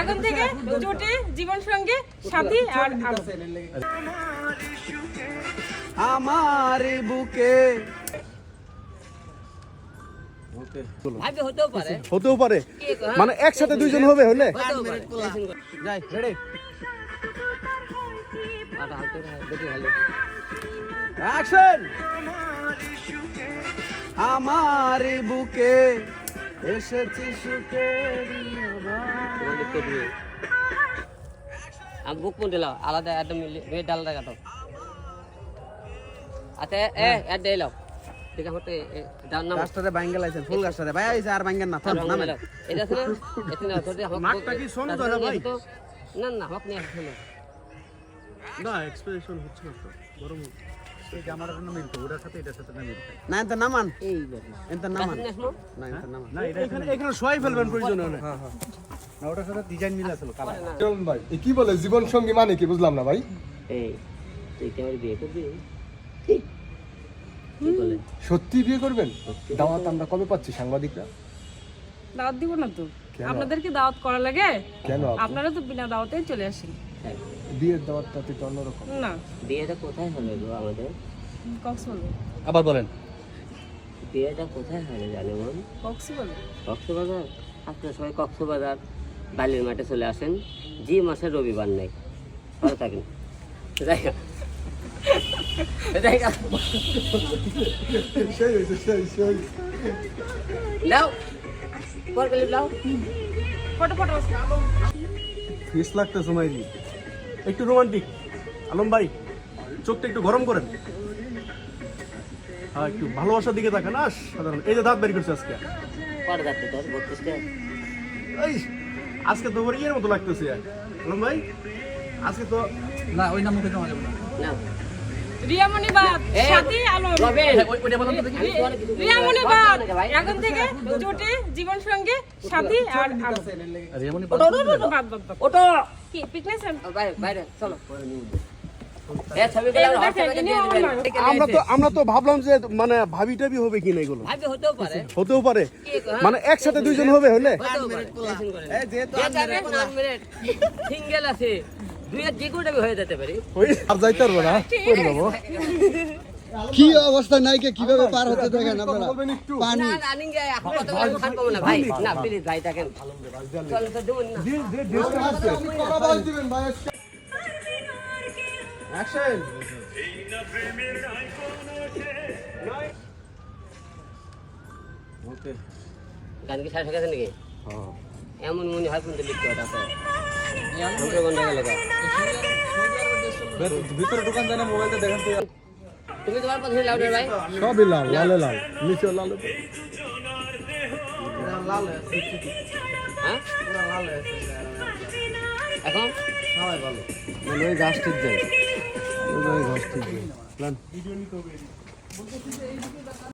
এখন থেকে জুটি জীবন সঙ্গে সাথী আর আমার বুকে। হতেও পারে। কয়? মানে একসাথে দুইজন হবে হলে? যাই রেডি অ্যাকশন আমার বুকে। এসেছি সুখে তোমার আমি বুক কোন দিলাম আলাদা একদম রেড আলাদা কাটো। আচ্ছা এ এড দিয়ে লাও। ঠিক আছে ডান নাম ফুল ভাই আইছে আর না থাম নামেন। এটা আছে না? এটা না হাক কি ভাই? না না হাক নিয়ে আসলে না এক্সপ্রেশন হচ্ছে না তো গরম আমার জন্য মিলতো ওটার সাথে এটার সাথে না মিলতো নামান। এই নামান। নাম নাম না এত নামান। না এখানে এখানে সবাই ফেলবেন প্রয়োজন হলে। হ্যাঁ হ্যাঁ। না ওটার সাথে ডিজাইন মিল আছে চলুন ভাই কি বলে? জীবন সঙ্গী মানে কি? বুঝলাম না ভাই। এই তুই কি আমার বিয়ে করবি? ঠিক সত্যি বিয়ে করবেন? দাওয়াত আমরা কবে পাচ্ছি সাংবাদিকরা? দাওয়াত দিব না তো। আপনাদের কি দাওয়াত করা লাগে? কেন আপনারা তো বিনা দাওয়াতেই চলে আসেন। বিয়ের দাওয়াতটা তো অন্যরকম না। বিয়েটা কোথায় হবে গো আমাদের? কক্স বলব আবার বলেন। বিয়েটা কোথায় হবে জানে কক্সই বলব কক্সবাজার? আপনারা সবাই কক্সবাজার বালির মাঠে চলে আসেন। জি মাসের রবিবার নেই। ভালো থাকেন। ফটো ফিস লাগতে সময় দি একটু রোমান্টিক। আলম ভাই চোখটা একটু গরম করেন। হ্যাঁ একটু ভালোবাসার দিকে তাকান। আস সাধারণ। এই যে দাঁত বের করছে আজকে। এই আজকে তো ইয়ের মতো লাগতেছে। আলম ভাই আজকে তো না ওই নাম মুখে জমা যাবে না। না। রিয়ামণি বাদ সাথী? এখন থেকে জুটি জীবন সঙ্গে সাথী আর ওটো কি বাইরে চলো। আমার তো আমরা তো ভাবলাম যে মানে ভাবি টাবি হবে কিনা এগুলো। হতেও পারে। হতেও পারে। কি কয়? মানে একসাথে দুইজন হবে হলে যে সিঙ্গেল আছে। দুইয়ের যে কোনটা হয়ে যেতে পারি। আর যাইতে পারব না। করে দেবো কি অবস্থা নাইকে কীভাবে পার হতে দেখেন আপনারা পানি না রানিং এ এখন কত করে খান পাবো না ভাই না প্লিজ ভাই থাকেন চলো তো দেবুন না করাবাস দিবেন ভাই আজকে। অ্যাকশন গান কি শেষ হয়ে গেছে নাকি এমন মনে হয় কিন্তু লিখতে হয় গা। ভিতরে দোকান জানা মোবাইলটা দেখেন তো তুমি তোমার পছন্দের লাউ ভাই? সবই লাল লালে লাল নিচে লাল লাল হয়ে? লাল এখন? সবাই ভালো মানে ওই গাছটির যাই ওই গাছটির যাই